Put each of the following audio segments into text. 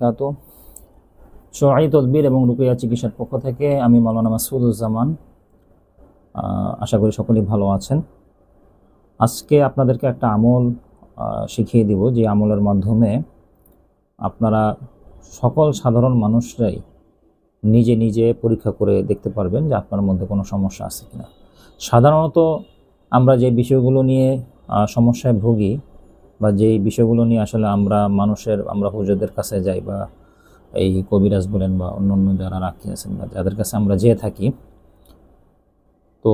কাতো সোহাই তদবির এবং রুকিয়া চিকিৎসার পক্ষ থেকে আমি মৌলানা মাসুদুজ্জামান আশা করি সকলেই ভালো আছেন। আজকে আপনাদেরকে একটা আমল শিখিয়ে দিব যে আমলের মাধ্যমে আপনারা সকল সাধারণ মানুষরাই নিজে নিজে পরীক্ষা করে দেখতে পারবেন যে আপনার মধ্যে কোনো সমস্যা আছে কিনা। সাধারণত আমরা যে বিষয়গুলো নিয়ে সমস্যায় ভুগি বা যেই বিষয়গুলো নিয়ে আসলে আমরা মানুষের, আমরা হুজুরদের কাছে যাই বা এই কবিরাজ বলেন বা অন্য অন্য যারা রাখি আছেন বা যাদের কাছে আমরা যেয়ে থাকি, তো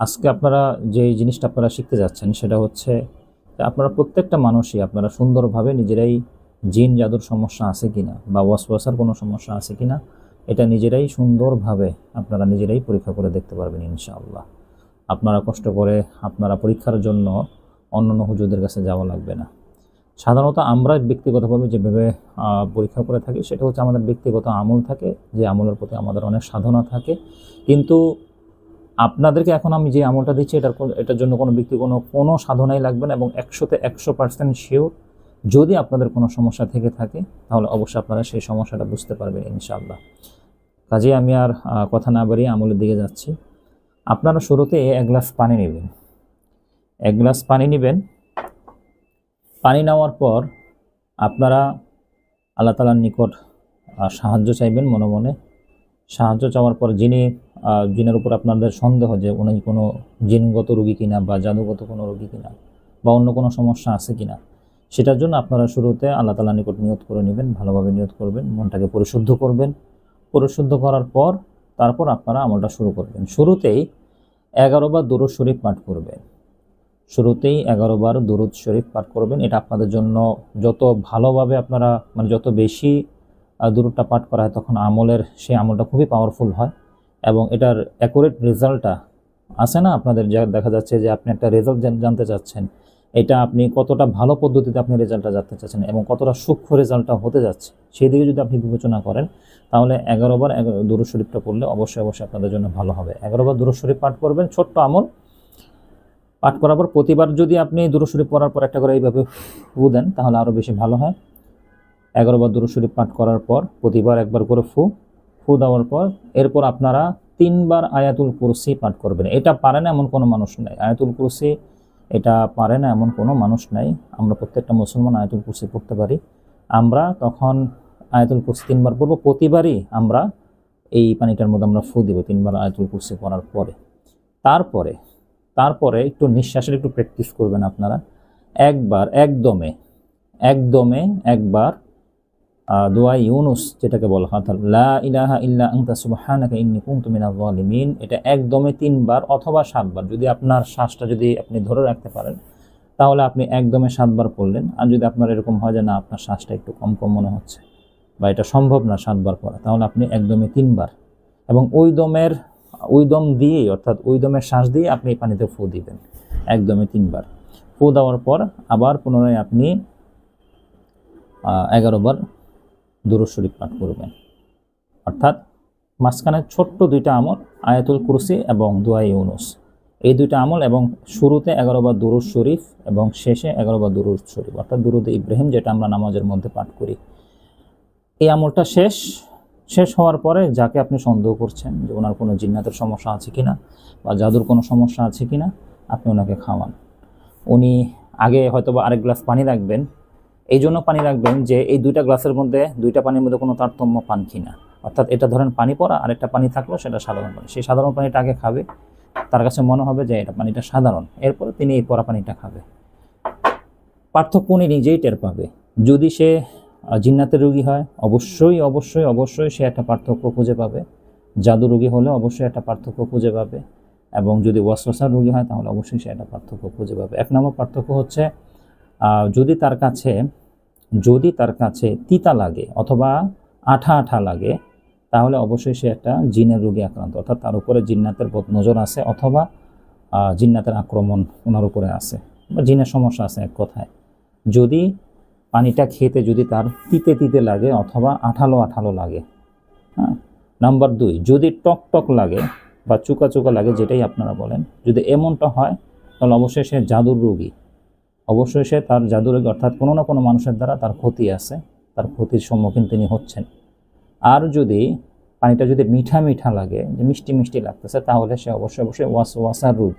আজকে আপনারা যে জিনিসটা আপনারা শিখতে যাচ্ছেন সেটা হচ্ছে আপনারা প্রত্যেকটা মানুষই আপনারা সুন্দরভাবে নিজেরাই জিন জাদুর সমস্যা আছে কিনা বা ওয়াসওয়াসার কোনো সমস্যা আছে কিনা, এটা নিজেরাই সুন্দরভাবে আপনারা নিজেরাই পরীক্ষা করে দেখতে পারবেন ইনশাআল্লাহ। আপনারা কষ্ট করে আপনারা পরীক্ষার জন্য অন্য অন্য হুজুরদের কাছে যাওয়া লাগবে না। সাধারণত আমরা ব্যক্তিগতভাবে যেভাবে পরীক্ষা করে থাকি, সেটা হচ্ছে আমাদের ব্যক্তিগত আমল থাকে, যে আমলের প্রতি আমাদের অনেক সাধনা থাকে। কিন্তু আপনাদেরকে এখন আমি যে আমলটা দিচ্ছি, এটার এটার জন্য কোনো ব্যক্তি কোনো কোনো সাধনাই লাগবে না এবং একশোতে একশো পার্সেন্ট শিওর যদি আপনাদের কোনো সমস্যা থেকে থাকে, তাহলে অবশ্যই আপনারা সেই সমস্যাটা বুঝতে পারবেন ইনশাআল্লাহ। কাজে আমি আর কথা না বাড়িয়ে আমলের দিকে যাচ্ছি। আপনারা শুরুতে এক গ্লাস পানি নেবেন। এক গ্লাস পানি নেবেন। পানি নেওয়ার পর আপনারা আল্লাহ তালার নিকট সাহায্য চাইবেন মনে মনে। সাহায্য চাওয়ার পর যিনি যিনের উপর আপনাদের সন্দেহ যে উনি কোনো জিনগত রোগী কিনা বা জাদুগত কোনো রোগী কিনা বা অন্য কোনো সমস্যা আছে কিনা, সেটার জন্য আপনারা শুরুতে আল্লাহ তালা নিকট নিয়ত করে নেবেন, ভালোভাবে নিয়ত করবেন, মনটাকে পরিশুদ্ধ করবেন। পরিশুদ্ধ করার পর তারপর আপনারা আমলটা শুরু করবেন। শুরুতেই এগারো বার দুরুদ শরীফ পাঠ করবেন। শুরুতেই এগারো বার দুরুদ শরীফ পাঠ করবেন। এটা আপনাদের জন্য যত ভালোভাবে আপনারা মানে যত বেশি দুরুদটা পাঠ করা হয় তখন আমলের সেই আমলটা খুবই পাওয়ারফুল হয়। এবং এটার অ্যাকুরেট রেজাল্টটা আছে না? আপনাদের যা দেখা যাচ্ছে যে আপনি একটা রেজাল্ট জানতে চাচ্ছেন। এটা আপনি কতটা ভালো পদ্ধতিতে আপনি রেজাল্টটা জানতে চাচ্ছেন এবং কতটা সূক্ষ্ম রেজাল্টটা হতে যাচ্ছে সেই দিকে যদি আপনি বিবেচনা করেন, তাহলে এগারো বার এগারো, দুরুদ শরীফটা পড়লে অবশ্যই অবশ্যই আপনাদের জন্য ভালো হবে। এগারো বার দুরুদ শরীফ পাঠ করবেন, ছোট্ট আমল। পাঠ করার পর প্রতিবার যদি আপনি দুরুদ পড়ার পর একটা করে এইভাবে ফু দেন, তাহলে আরও বেশি ভালো হয়। এগারো বার দুরুদ পাঠ করার পর প্রতিবার একবার করে ফু ফু দেওয়ার পর এরপর আপনারা তিনবার আয়াতুল কুরসি পাঠ করবেন। এটা পারে না এমন কোনো মানুষ নেই। আয়াতুল কুরসি, এটা পারে না এমন কোনো মানুষ নাই। আমরা প্রত্যেকটা মুসলমান আয়াতুল কুরসি পড়তে পারি। আমরা তখন আয়াতুল কুরসি তিনবার পড়ব। প্রতিবারই আমরা এই পানিটার মধ্যে আমরা ফু দিব তিনবার আয়াতুল কুরসি পড়ার পরে। তারপরে তারপরে একটু নিঃশ্বাসের একটু প্র্যাকটিস করবেন আপনারা। একবার, একদমে একদমে একবার দোয়া ইউনুস যেটাকে বলা হয় লা ইলাহা ইল্লা আনতা সুবহানাকা ইন্নী কুনতু মিনাজ জালিমিন এটা একদমে তিনবার অথবা সাতবার, যদি আপনার শ্বাসটা যদি আপনি ধরে রাখতে পারেন, তাহলে আপনি একদমে সাতবার পড়লেন। আর যদি আপনার এরকম হয় যে না, আপনার শ্বাসটা একটু কম কম মনে হচ্ছে বা এটা সম্ভব না সাতবার পড়া, তাহলে আপনি একদমে তিনবার। এবং ওই দমের ওই দম দিয়েই, অর্থাৎ ওই দমের শ্বাস দিয়ে আপনি পানিতে ফু দিবেন একদমে তিনবার। ফু দেওয়ার পর আবার পুনরায় আপনি এগারো বার দুরুদ শরীফ পাঠ করবেন। অর্থাৎ মাঝখানে ছোট্ট দুইটা আমল, আয়াতুল কুরসি এবং দোয়া ইউনুস। এই দুইটা আমল এবং শুরুতে এগারো বার দুরুদ শরীফ এবং শেষে এগারো বার দুরুদ শরীফ, অর্থাৎ দুরুদ ইব্রাহিম যেটা আমরা নামাজের মধ্যে পাঠ করি। এই আমলটা শেষ শেষ হওয়ার পরে যাকে আপনি সন্দেহ করছেন যে ওনার কোনো জিন্নাতের সমস্যা আছে কি না বা জাদুর কোনো সমস্যা আছে কি না আপনি ওনাকে খাওয়ান। উনি আগে হয়তো বা আরেক গ্লাস পানি রাখবেন। এই জন্য পানি রাখবেন যে এই দুইটা গ্লাসের মধ্যে, দুইটা পানির মধ্যে কোনো তারতম্য পান কিনা। অর্থাৎ এটা ধরেন পানি পড়া আর একটা পানি থাকল, সেটা সাধারণ পানি। সেই সাধারণ পানিটা আগে খাবে। তার কাছে মনে হবে যে এটা পানিটা সাধারণ। এরপরে তিনি এই পরা পানিটা খাবে। পার্থক্য উনি নিজেই টের পাবে। যদি সে জিন্নাতের রোগী হয়, অবশ্যই অবশ্যই অবশ্যই সে একটা পার্থক্য খুঁজে পাবে। জাদু রোগী হলে অবশ্যই একটা পার্থক্য খুঁজে পাবে এবং যদি ওয়াসওয়াসার রোগী হয় তাহলে অবশ্যই সে একটা পার্থক্য খুঁজে পাবে। এক নম্বর পার্থক্য হচ্ছে যদি তার কাছে, যদি তার কাছে তিতা লাগে অথবা আঠা আঠা লাগে, তাহলে অবশ্যই সে একটা জিনের রোগী আক্রান্ত, অর্থাৎ তার উপরে জিন্নাতের নজর আছে অথবা জিন্নাতের আক্রমণ ওনার উপরে আছে বা জিনের সমস্যা আছে এক কথায়। যদি পানিটা খেতে যদি তার তিতে তিতে লাগে অথবা আঠালো আঠালো লাগে হ্যাঁ? নাম্বার দুই, যদি টক টক লাগে বা চুকা চুকা লাগে যেটাই আপনারা বলেন, যদি এমনটা হয়, তাহলে অবশ্যই সে জাদুর রোগী। অবশ্যই সে তার জাদুর রোগী, অর্থাৎ কোনো না কোনো মানুষের দ্বারা তার ক্ষতি আছে, তার ক্ষতির সম্মুখীন তিনি হচ্ছেন। আর যদি পানিটা যদি মিঠা মিঠা লাগে, যে মিষ্টি মিষ্টি লাগতেছে, তাহলে সে অবশ্যই অবশ্যই ওয়াসওয়াসার রোগ।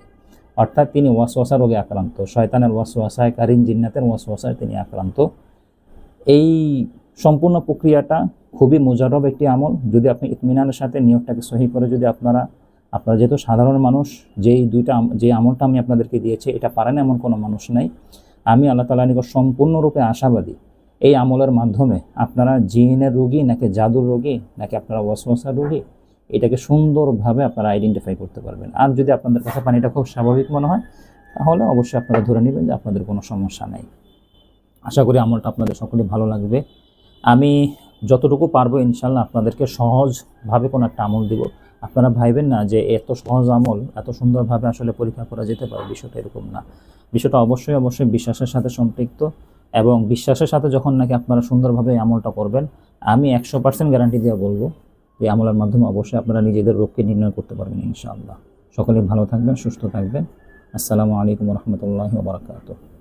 অর্থাৎ তিনি ওয়াসওয়াসা রোগে আক্রান্ত, শয়তানের ওয়াসওয়াসায়, কারিন জিন্নাতের ওয়াসওয়াসায় তিনি আক্রান্ত। এই সম্পূর্ণ প্রক্রিয়াটা খুবই মোজারব একটি আমল। যদি আপনি ইতমিনানের সাথে নিয়োগটাকে সহি করে যদি আপনারা আপনারা যেহেতু সাধারণ মানুষ, যেই দুইটা যে আমলটা আমি আপনাদেরকে দিয়েছি, এটা পারেন এমন কোনো মানুষ নাই। আমি আল্লাহ তালা নিকট সম্পূর্ণরূপে আশাবাদী। এই আমলের মাধ্যমে আপনারা জিনের রোগী নাকি জাদুর রোগী, নাকি আপনারা ওয়াসওয়াসার রোগী এটাকে সুন্দরভাবে আপনারা আইডেন্টিফাই করতে পারবেন। আর যদি আপনাদের কাছে পানিটা খুব স্বাভাবিক মনে হয়, তাহলে অবশ্যই আপনারা ধরে নেবেন যে আপনাদের কোনো সমস্যা নেই। আশা করি আমলটা আপনাদের সকলে ভালো লাগবে। আমি যতটুকু পারব ইনশাল্লাহ আপনাদেরকে সহজভাবে কোনো একটা আমল দিব। আপনারা ভাইবেন না যে এত সহজ আমল, এত সুন্দরভাবে আসলে পরীক্ষা করা যেতে পারে, বিষয়টা এরকম না। বিষয়টা অবশ্যই অবশ্যই বিশ্বাসের সাথে সম্পৃক্ত এবং বিশ্বাসের সাথে যখন নাকি আপনারা সুন্দরভাবে আমলটা করবেন, আমি একশো পার্সেন্ট গ্যারান্টি দিয়ে বলব এই আমলার মাধ্যমে অবশ্যই আপনারা নিজেদের রোগকে নির্ণয় করতে পারবেন, ইনশাআল্লাহ। সকলে ভালো থাকবেন, সুস্থ থাকবেন। আসসালামু আলাইকুম রহমতুল্লাহ বারকাতুহ।